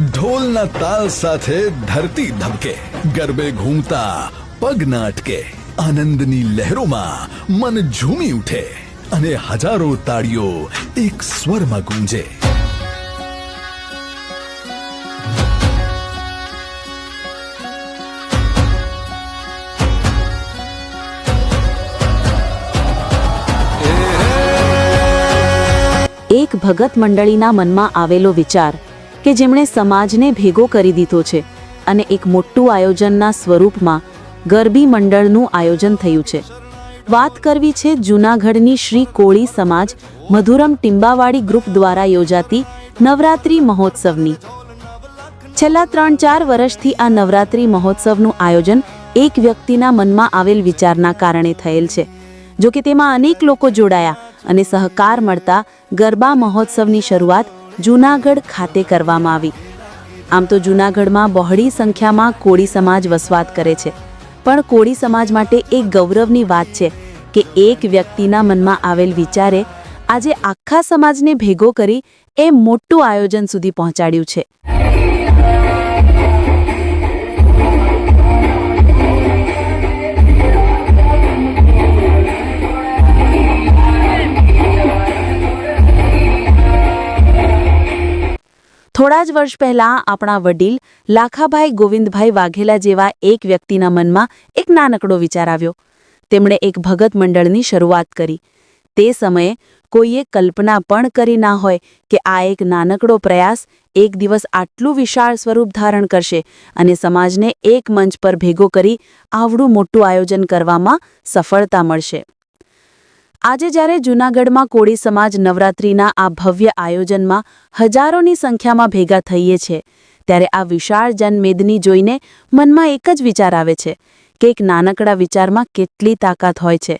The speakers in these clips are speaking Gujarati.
ઢોલના તાલ સાથે ધરતી ધબકે, ગરબે ઘૂમતા, પગ નાટકે, આનંદની લહેરોમાં મન ઝૂમી ઉઠે અને હજારો તાળીઓ એક સ્વરમાં ગુંજે. એક ભગત મંડળીના મનમાં આવેલો વિચાર કે જેમણે સમાજને ભેગો કરી દીધો છે અને એક મોટું આયોજનના સ્વરૂપમાં ગરબી મંડળનું આયોજન થયું છે. વાત કરવી છે જૂનાગઢની શ્રી કોળી સમાજ મધુરમ ટિંબાવાડી ગ્રુપ દ્વારા યોજાતી નવરાત્રિ મહોત્સવની. છેલ્લા ત્રણ ચાર વર્ષથી આ નવરાત્રિ મહોત્સવનું આયોજન એક વ્યક્તિના મનમાં આવેલ વિચારના કારણે થયેલ છે. જો કે તેમાં અનેક લોકો જોડાયા અને સહકાર મળતા ગરબા મહોત્સવની શરૂઆત જૂનાગઢ ખાતે કરવામાં આવી. આમ તો જૂનાગઢમાં બહોળી સંખ્યામાં કોળી સમાજ વસવાટ કરે છે. પણ કોળી સમાજ માટે એક ગૌરવની વાત છે કે એક વ્યક્તિના મનમાં આવેલ વિચારે, આજે આખા સમાજને ભેગો કરી એ મોટું આયોજન સુધી પહોંચાડ્યું છે. થોડા જ વર્ષ પહેલાં આપણા વડીલ લાખાભાઈ ગોવિંદભાઈ વાઘેલા જેવા એક વ્યક્તિના મનમાં એક નાનકડો વિચાર આવ્યો. તેમણે એક ભગત મંડળની શરૂઆત કરી. તે સમયે કોઈએ કલ્પના પણ કરી ના હોય કે આ એક નાનકડો પ્રયાસ એક દિવસ આટલું વિશાળ સ્વરૂપ ધારણ કરશે અને સમાજને એક મંચ પર ભેગો કરી આવડું મોટું આયોજન કરવામાં સફળતા મળશે. આજે જ્યારે જૂનાગઢમાં કોળી સમાજ નવરાત્રિના આ ભવ્ય આયોજનમાં હજારોની સંખ્યામાં ભેગા થઈએ છે, ત્યારે આ વિશાળ જનમેદની જોઈને મનમાં એક જ વિચાર આવે છે કે એક નાનકડા વિચારમાં કેટલી તાકાત હોય છે.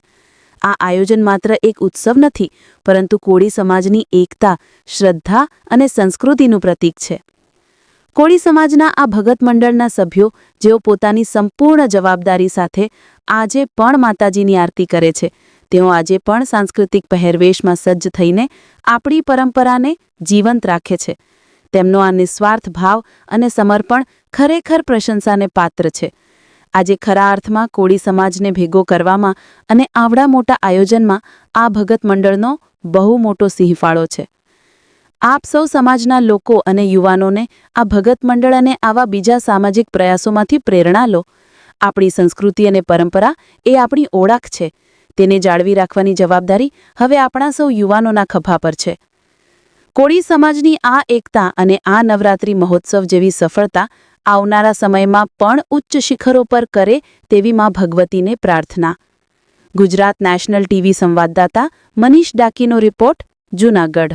આ આયોજન માત્ર એક ઉત્સવ નથી, પરંતુ કોળી સમાજની એકતા, શ્રદ્ધા અને સંસ્કૃતિનું પ્રતીક છે. કોળી સમાજના આ ભગત મંડળના સભ્યો જેઓ પોતાની સંપૂર્ણ જવાબદારી સાથે આજે પણ માતાજીની આરતી કરે છે તેઓ આજે પણ સાંસ્કૃતિક પહેરવેશમાં સજ્જ થઈને આપણી પરંપરાને જીવંત રાખે છે. તેમનો આ નિસ્વાર્થ ભાવ અને સમર્પણ ખરેખર પ્રશંસાને પાત્ર છે. આજે ખરા અર્થમાં કોળી સમાજને ભેગો કરવામાં અને આવડા મોટા આયોજનમાં આ ભગત મંડળનો બહુ મોટો સિંહફાળો છે. આપ સૌ સમાજના લોકો અને યુવાનોને આ ભગત મંડળ અને આવા બીજા સામાજિક પ્રયાસોમાંથી પ્રેરણા લો. આપણી સંસ્કૃતિ અને પરંપરા એ આપણી ઓળખ છે. તેને જાળવી રાખવાની જવાબદારી હવે આપણા સૌ યુવાનોના ખભા પર છે. કોળી સમાજની આ એકતા અને આ નવરાત્રિ મહોત્સવ જેવી સફળતા આવનારા સમયમાં પણ ઉચ્ચ શિખરો પર કરે તેવી માં ભગવતીને પ્રાર્થના. ગુજરાત નેશનલ ટીવી સંવાદદાતા મનીષ ડાકીનો રિપોર્ટ, જૂનાગઢ.